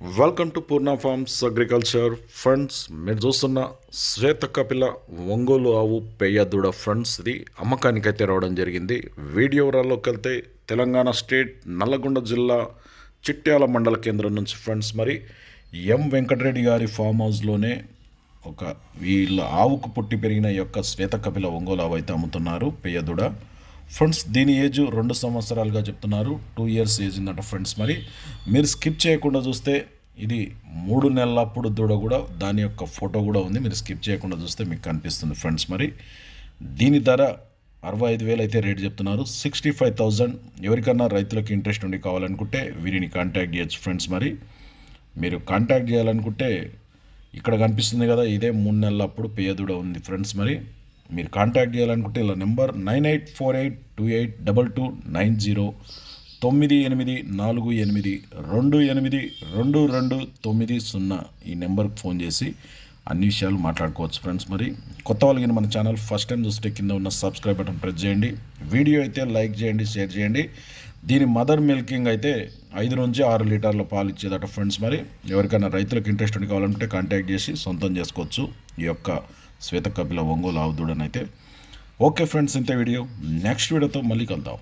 Welcome to Purna farms agriculture friends మీరు చూస్తున్న శ్వేత కపిల ఒంగోలు ఆవు పెయ్యదుడ ఫ్రెండ్స్ ఇది అమ్మకానికైతే రావడం జరిగింది. వీడియో వివరాల్లోకి వెళ్తే తెలంగాణ స్టేట్ నల్లగొండ జిల్లా చిట్యాల మండల కేంద్రం నుంచి ఫ్రెండ్స్ మరి ఎం వెంకటరెడ్డి గారి ఫామ్ హౌస్లోనే ఒక వీళ్ళ ఆవుకు పుట్టి పెరిగిన యొక్క శ్వేత కపిల ఒంగోలు ఆవు అయితే అమ్ముతున్నారు పెయ్యదుడ ఫ్రెండ్స్ దీని ఏజ్ రెండు సంవత్సరాలుగా చెప్తున్నారు. టూ ఇయర్స్ ఏజ్ ఉందంట ఫ్రెండ్స్ మరి. మీరు స్కిప్ చేయకుండా చూస్తే ఇది మూడు నెలలప్పుడు దూడ కూడా దాని యొక్క ఫోటో కూడా ఉంది. మీరు స్కిప్ చేయకుండా చూస్తే మీకు కనిపిస్తుంది ఫ్రెండ్స్ మరి. దీని ధర అరవై ఐదు వేలు అయితే రేట్ చెప్తున్నారు. సిక్స్టీ ఫైవ్ థౌజండ్ ఎవరికన్నా రైతులకు ఇంట్రెస్ట్ ఉండి కావాలనుకుంటే వీరిని కాంటాక్ట్ చేయొచ్చు ఫ్రెండ్స్ మరి. మీరు కాంటాక్ట్ చేయాలనుకుంటే ఇక్కడ కనిపిస్తుంది కదా ఇదే మూడు నెలల అప్పుడు పేదూడ ఉంది ఫ్రెండ్స్ మరి. మీరు కాంటాక్ట్ చేయాలనుకుంటే ఇలా number nine eight four eight two eight double two nine zero తొమ్మిది ఎనిమిది నాలుగు ఎనిమిది రెండు ఎనిమిది రెండు రెండు తొమ్మిది సున్నా ఈ నెంబర్కి ఫోన్ చేసి అన్ని విషయాలు మాట్లాడుకోవచ్చు ఫ్రెండ్స్ మరి కొత్త వాళ్ళకి మన ఛానల్ ఫస్ట్ టైం చూస్తే కింద ఉన్న సబ్స్క్రైబ్ బటన్ ప్రెస్ చేయండి. వీడియో అయితే లైక్ చేయండి షేర్ చేయండి. దీని మదర్ మిల్కింగ్ అయితే ఐదు నుంచి ఆరు లీటర్ల పాలు ఇచ్చేదట ఫ్రెండ్స్ మరి ఎవరికైనా రైతులకు ఇంట్రెస్ట్ ఉండి కావాలంటే కాంటాక్ట్ చేసి సొంతం చేసుకోవచ్చు ఈ యొక్క శ్వేత కపిల ఒంగోలు ఆవు ఓకే ఫ్రెండ్స్ ఇంతే వీడియో. నెక్స్ట్ వీడియోతో మళ్ళీ కలుద్దాం.